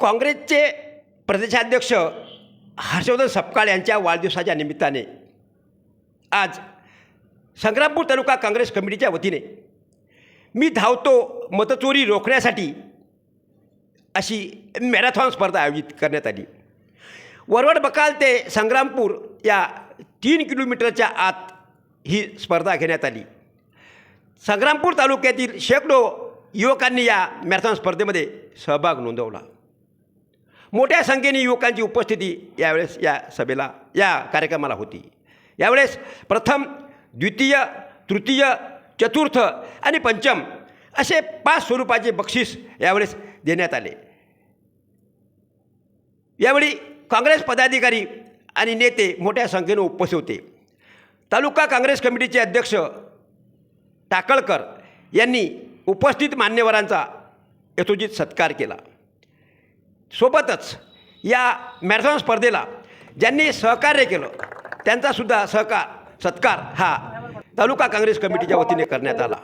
काँग्रेसचे प्रदेशाध्यक्ष हर्षवर्धन सपकाळ यांच्या वाढदिवसाच्या निमित्ताने आज संग्रामपूर तालुका काँग्रेस कमिटीच्या वतीने मी धावतो मतचोरी रोखण्यासाठी अशी मॅरेथॉन स्पर्धा आयोजित करण्यात आली. वरवड बकाल ते संग्रामपूर या तीन किलोमीटरच्या आत ही स्पर्धा घेण्यात आली. संग्रामपूर तालुक्यातील शेकडो युवकांनी या मॅरेथॉन स्पर्धेमध्ये सहभाग नोंदवला. मोठ्या संख्येने युवकांची उपस्थिती यावेळेस या सभेला या कार्यक्रमाला होती. यावेळेस प्रथम द्वितीय तृतीय चतुर्थ आणि पंचम असे पाच स्वरूपाचे बक्षीस यावेळेस देण्यात आले. यावेळी काँग्रेस पदाधिकारी आणि नेते मोठ्या संख्येने उपस्थित होते. तालुका काँग्रेस कमिटीचे अध्यक्ष टाकळकर यांनी उपस्थित मान्यवरांचा यथोचित सत्कार केला. सोबतच या मॅरेथॉन स्पर्धेला ज्यांनी सहकार्य केलं त्यांचासुद्धा सहकार सत्कार हा तालुका काँग्रेस कमिटीच्या वतीने करण्यात आला.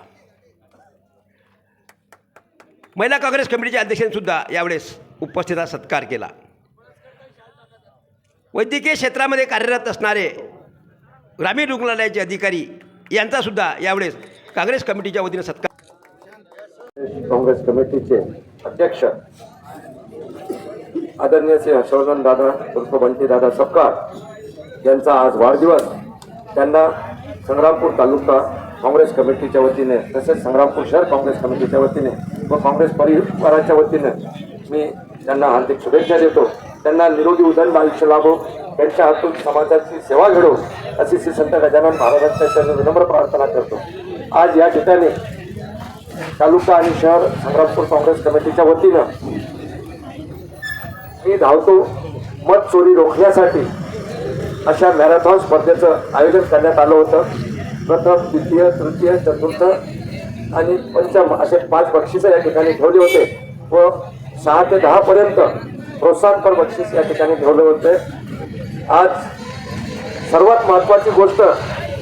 महिला काँग्रेस कमिटीच्या अध्यक्षांनीसुद्धा यावेळेस उपस्थिता सत्कार केला. वैद्यकीय क्षेत्रामध्ये कार्यरत असणारे ग्रामीण रुग्णालयाचे अधिकारी यांचासुद्धा यावेळेस काँग्रेस कमिटीच्या वतीने सत्कार काँग्रेस कमिटीचे अध्यक्ष आदरणीय श्री हर्षवर्धन दादा उर्फ बंटी दादा सपकाळ यांचा आज वाढदिवस. त्यांना संग्रामपूर तालुका काँग्रेस कमिटीच्या वतीने तसेच संग्रामपूर शहर काँग्रेस कमिटीच्या वतीने व काँग्रेस परिवाराच्या वतीने मी त्यांना हार्दिक शुभेच्छा देतो. त्यांना निरोगी उदंड आयुष्य लाभो त्यांच्या हातून समाजाची सेवा घडो अशी श्री संत गजानन महाराजांच्या चरणी विनम्र प्रार्थना करतो. आज या ठिकाणी तालुका आणि शहर संग्रामपूर काँग्रेस कमिटीच्या वतीनं मी धावतो मत चोरी रोखण्यासाठी अशा मॅरेथॉन स्पर्धेचं आयोजन करण्यात आलं होतं. प्रथम द्वितीय तृतीय चतुर्थ आणि पंचम असे पाच बक्षिसं या ठिकाणी ठेवले होते व सहा ते दहापर्यंत प्रोत्साहनपर बक्षीस या ठिकाणी ठेवले होते. आज सर्वात महत्त्वाची गोष्ट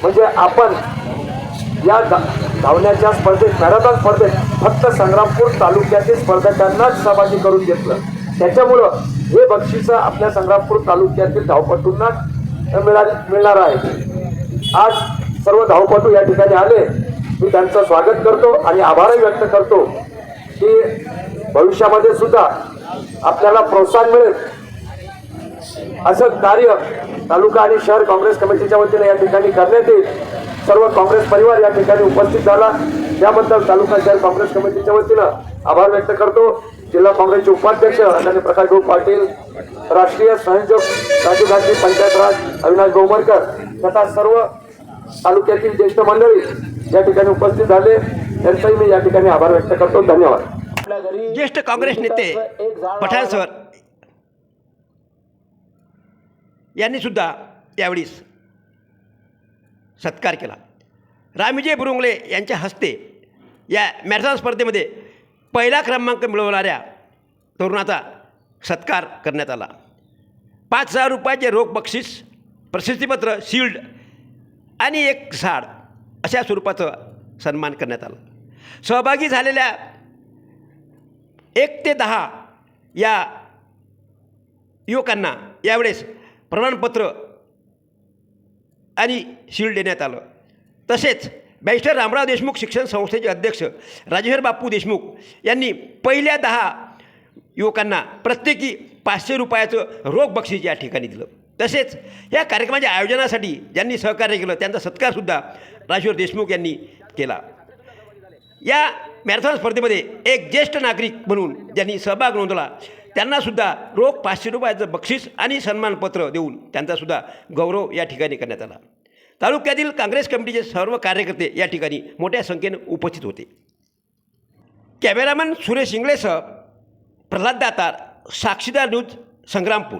म्हणजे आपण या धा- धावण्याच्या स्पर्धेत मॅरेथॉन स्पर्धेत फक्त संग्रामपूर तालुक्यातील स्पर्धकांनाच सहभागी करून घेतलं. त्याच्यामुळं हे बक्षीस आपल्या संग्रामपूर तालुक्यातील धावपटूंना मिळणार आहे. आज सर्व धावपटू या ठिकाणी आले. मी त्यांचं स्वागत करतो आणि आभारही व्यक्त करतो की भविष्यामध्ये सुद्धा आपल्याला प्रोत्साहन मिळेल. असं कार्य तालुका आणि शहर काँग्रेस कमिटीच्या वतीने या ठिकाणी करण्यात येईल. सर्व काँग्रेस परिवार या ठिकाणी उपस्थित झाला. त्याबद्दल तालुका शहर काँग्रेस कमिटीच्या वतीनं आभार व्यक्त करतो. जिल्हा काँग्रेसचे उपाध्यक्ष आदरणीय प्रकाश भाऊ पाटील राष्ट्रीय संयोजक राजू गांधी पंचायत राज अविनाश गोमरकर तथा सर्व तालुक्यातील ज्येष्ठ मंडळी या ठिकाणी उपस्थित झाले. त्यांचाही मी या ठिकाणी आभार व्यक्त करतो. धन्यवाद. ज्येष्ठ काँग्रेस नेते पठाण सर यांनी सुद्धा यावेळी सत्कार केला. रामविजय बुरुंगले यांच्या हस्ते या मॅरेथॉन स्पर्धेमध्ये पहिला क्रमांक मिळवणाऱ्या तरुणाचा सत्कार करण्यात आला. पाच हजार रुपयाचे रोख बक्षीस प्रशस्तीपत्र शिल्ड आणि एक झाड अशा स्वरूपाचं सन्मान करण्यात आला. सहभागी झालेल्या एक ते दहा या युवकांना यावेळेस प्रमाणपत्र आणि शील्ड देण्यात आलं. तसेच बॅरिस्टर रामराव देशमुख शिक्षण संस्थेचे अध्यक्ष राजेश्वर बापू देशमुख यांनी पहिल्या दहा युवकांना प्रत्येकी पाचशे रुपयाचं रोख बक्षीस या ठिकाणी दिलं. तसेच या कार्यक्रमाच्या आयोजनासाठी ज्यांनी सहकार्य केलं त्यांचा सत्कारसुद्धा राजेश्वर देशमुख यांनी केला. या मॅरेथॉन स्पर्धेमध्ये एक ज्येष्ठ नागरिक म्हणून ज्यांनी सहभाग नोंदवला त्यांनासुद्धा रोख पाचशे रुपयाचं बक्षीस आणि सन्मानपत्र देऊन त्यांचासुद्धा गौरव या ठिकाणी करण्यात आला. तालुक्यातील काँग्रेस कमिटीचे सर्व कार्यकर्ते या ठिकाणी मोठ्या संख्येने उपस्थित होते. कॅमेरामन सुरेश इंगळेसह प्रल्हाद दातार साक्षीदार न्यूज संग्रामपूर.